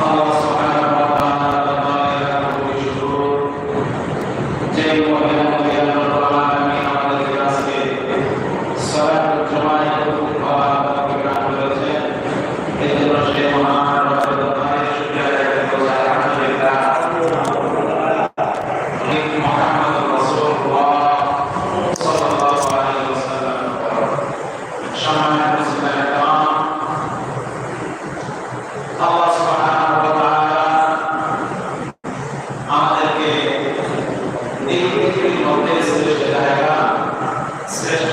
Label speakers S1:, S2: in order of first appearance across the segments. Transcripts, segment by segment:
S1: Father. এই পৃথিবীর মধ্যে শ্রেষ্ঠ জায়গা শ্রেষ্ঠ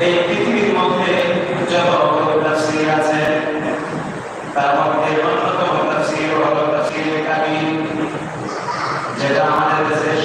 S1: এই পৃথিবীর মধ্যে যত তাফসীর আছে তার মধ্যে অন্যতম তাফসীর যেটা আমাদের দেশে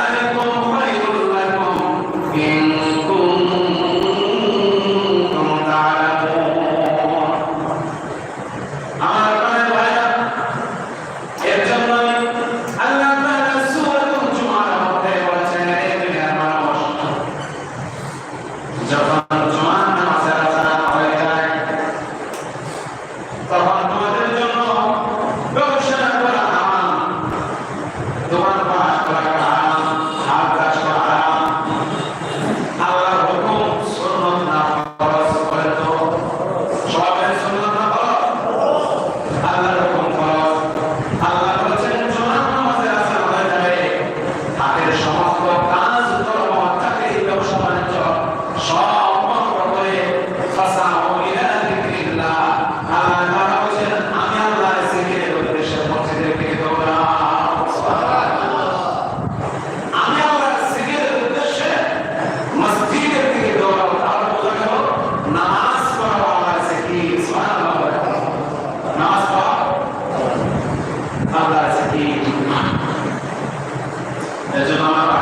S1: ذلكم خير لكم إن Saya 把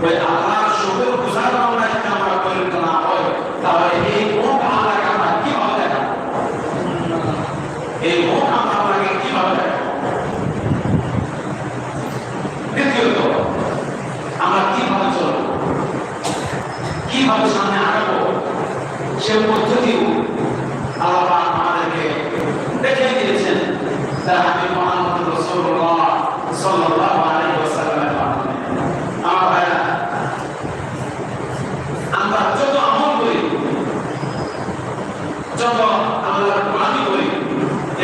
S1: 回答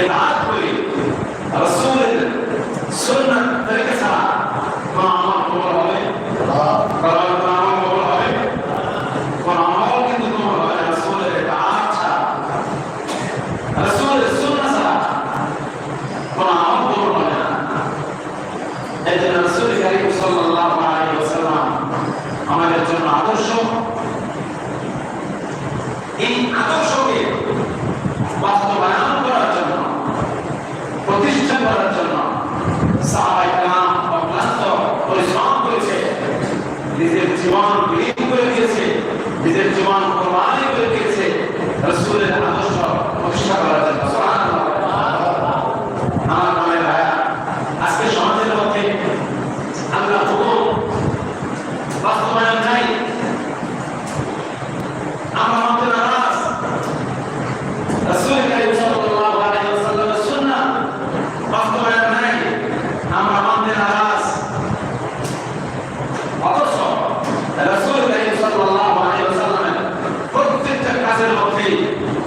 S1: العقل رسول السنه Simon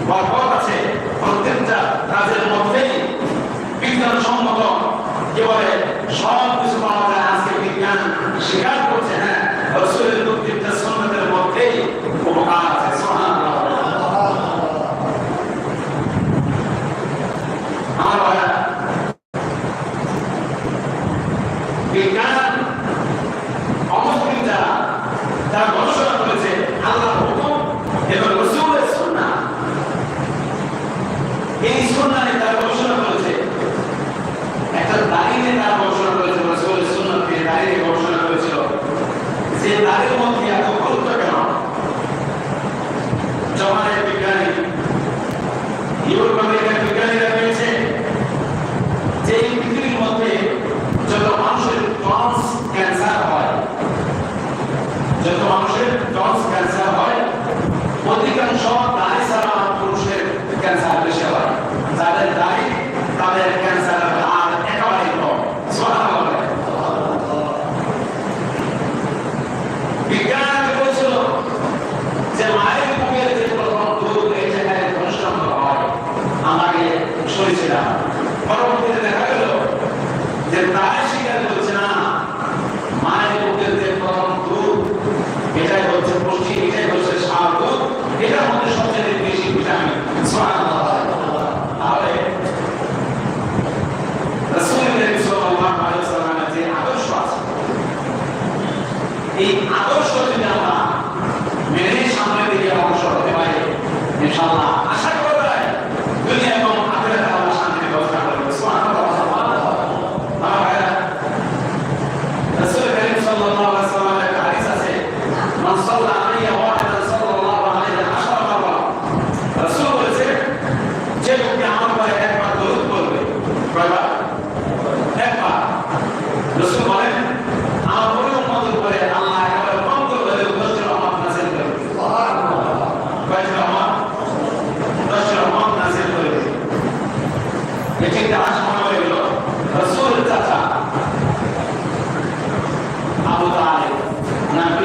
S1: বরকত আছে, প্রত্যেকটা কাজের মধ্যেই সম্মত কি বলে? সব কিছু পাওয়া যায় আজকে বিজ্ঞান শেখার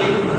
S1: Amen.